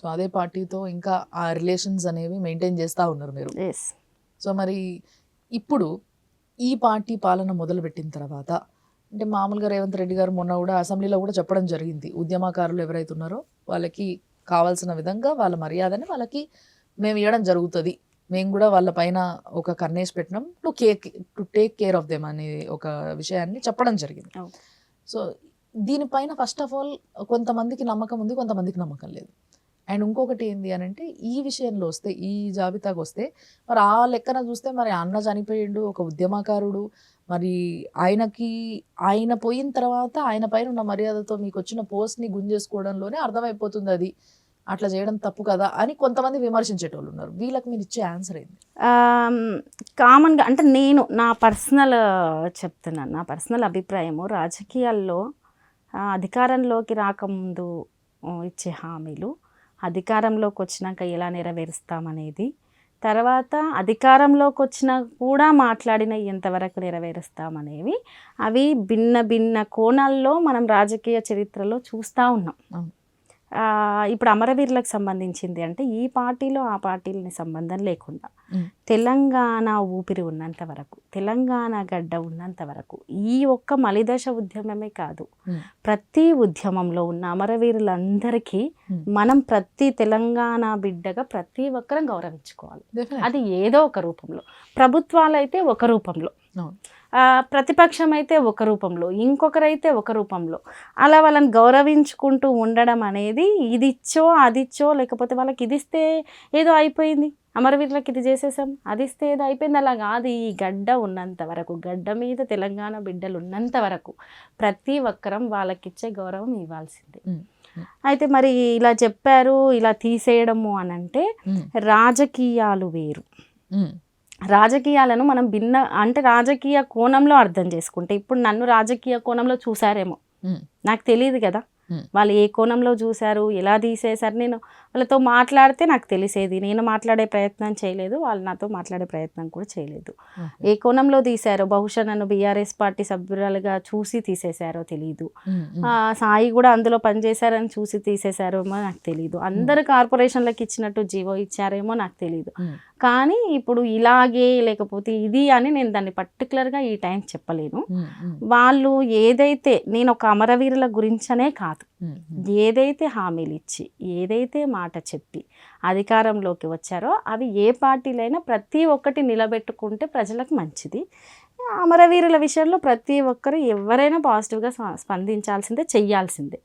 So అదే పార్టీతో ఇంకా ఆ రిలేషన్స్ అనేవి మెయింటైన్ చేస్తూ ఉన్నారు మీరు. సో మరి ఇప్పుడు ఈ పార్టీ పాలన మొదలుపెట్టిన తర్వాత అంటే మామూలుగా రేవంత్ రెడ్డి గారు మొన్న కూడా అసెంబ్లీలో కూడా చెప్పడం జరిగింది. ఉద్యమకారులు ఎవరైతే ఉన్నారో వాళ్ళకి కావాల్సిన విధంగా వాళ్ళ మర్యాదని వాళ్ళకి మేము ఇవ్వడం జరుగుతుంది. మేము కూడా వాళ్ళ పైన ఒక కన్నేసి పెట్టినాం. To care to take care of them అనే ఒక విషయాన్ని చెప్పడం జరిగింది. సో దీనిపైన ఫస్ట్ ఆఫ్ ఆల్ కొంతమందికి నమ్మకం ఉంది కొంతమందికి నమ్మకం లేదు. అండ్ ఇంకొకటి ఏంది అని అంటే ఈ విషయంలో వస్తే ఈ జాబితాకు వస్తే మరి ఆ లెక్కన చూస్తే మరి అన్న చనిపోయిండు ఒక ఉద్యమకారుడు మరి ఆయనకి ఆయన పోయిన తర్వాత ఆయన పైన ఉన్న మర్యాదతో మీకు వచ్చిన పోస్ట్ని గుంజేసుకోవడంలోనే అర్థమైపోతుంది అది. అట్లా చేయడం తప్పు కదా అని కొంతమంది విమర్శించేటోళ్ళు ఉన్నారు. వీళ్ళకి మీరు ఇచ్చే ఆన్సర్ ఏంది? కామన్గా అంటే నేను నా పర్సనల్ చెప్తున్నాను నా పర్సనల్ అభిప్రాయము రాజకీయాల్లో అధికారంలోకి రాకముందు ఇచ్చే హామీలు అధికారంలోకి వచ్చినాక ఎలా నెరవేరుస్తామనేది తర్వాత అధికారంలోకి వచ్చినా కూడా మాట్లాడిన ఎంతవరకు నెరవేరుస్తామనేవి అవి భిన్న భిన్న కోణాల్లో మనం రాజకీయ చరిత్రలో చూస్తూ ఉన్నాం అవును. ఇప్పుడు అమరవీరులకు సంబంధించింది అంటే ఈ పార్టీలో ఆ పార్టీలని సంబంధం లేకుండా. తెలంగాణ ఊపిరి ఉన్నంత వరకు తెలంగాణ గడ్డ ఉన్నంత వరకు ఈ ఒక్క మలిదశ ఉద్యమమే కాదు. ప్రతి ఉద్యమంలో ఉన్న అమరవీరులందరికీ. మనం ప్రతి తెలంగాణ బిడ్డగా ప్రతి ఒక్కరం గౌరవించుకోవాలి. అది ఏదో ఒక రూపంలో ప్రభుత్వాలైతే ఒక రూపంలో ప్రతిపక్షం అయితే ఒక రూపంలో ఇంకొకరైతే ఒక రూపంలో అలా వాళ్ళని గౌరవించుకుంటూ ఉండడం అనేది ఇది ఇచ్చో అది ఇచ్చో లేకపోతే వాళ్ళకి ఇది ఇస్తే ఏదో అయిపోయింది అమరవీరులకు ఇది చేసేసాం అది ఇస్తే ఏదో అయిపోయింది అలా కాదు ఈ గడ్డ ఉన్నంత వరకు గడ్డ మీద తెలంగాణ బిడ్డలు ఉన్నంత వరకు ప్రతి ఒక్కరం వాళ్ళకిచ్చే గౌరవం ఇవ్వాల్సిందే. అయితే మరి ఇలా చెప్పారు ఇలా తీసేయడము అని అంటే. రాజకీయాలు వేరు. రాజకీయాలను మనం భిన్న అంటే రాజకీయ కోణంలో అర్థం చేసుకుంటే ఇప్పుడు నన్ను రాజకీయ కోణంలో చూసారేమో. నాకు తెలియదు కదా. వాళ్ళు ఏ కోణంలో చూశారు ఎలా తీసేశారు నేను వాళ్ళతో మాట్లాడితే నాకు తెలిసేది. నేను మాట్లాడే ప్రయత్నం చేయలేదు వాళ్ళు నాతో మాట్లాడే ప్రయత్నం కూడా చేయలేదు. ఏ కోణంలో తీశారో బహుశా నన్ను బీఆర్ఎస్ పార్టీ సభ్యురాలుగా చూసి తీసేశారో తెలియదు సాయి కూడా అందులో పనిచేశారని చూసి తీసేశారేమో నాకు తెలియదు అందరు కార్పొరేషన్లకు ఇచ్చినట్టు జీవో ఇచ్చారేమో నాకు తెలియదు. కానీ ఇప్పుడు ఇలాగే లేకపోతే ఇది అని నేను దాన్ని పర్టికులర్గా ఈ టైం చెప్పలేను. వాళ్ళు ఏదైతే నేను ఒక అమరవీరుల గురించనే కాదు. మ్. ఏదైతే హామీలు ఇచ్చి ఏదైతే మాట చెప్పి అధికారంలోకి వచ్చారో అవి ఏ పార్టీలైనా ప్రతి ఒక్కటి నిలబెట్టుకుంటే ప్రజలకు మంచిది. అమరవీరుల విషయంలో ప్రతి ఒక్కరు ఎవరైనా పాజిటివ్గా స్పందించాల్సిందే చెయ్యాల్సిందే.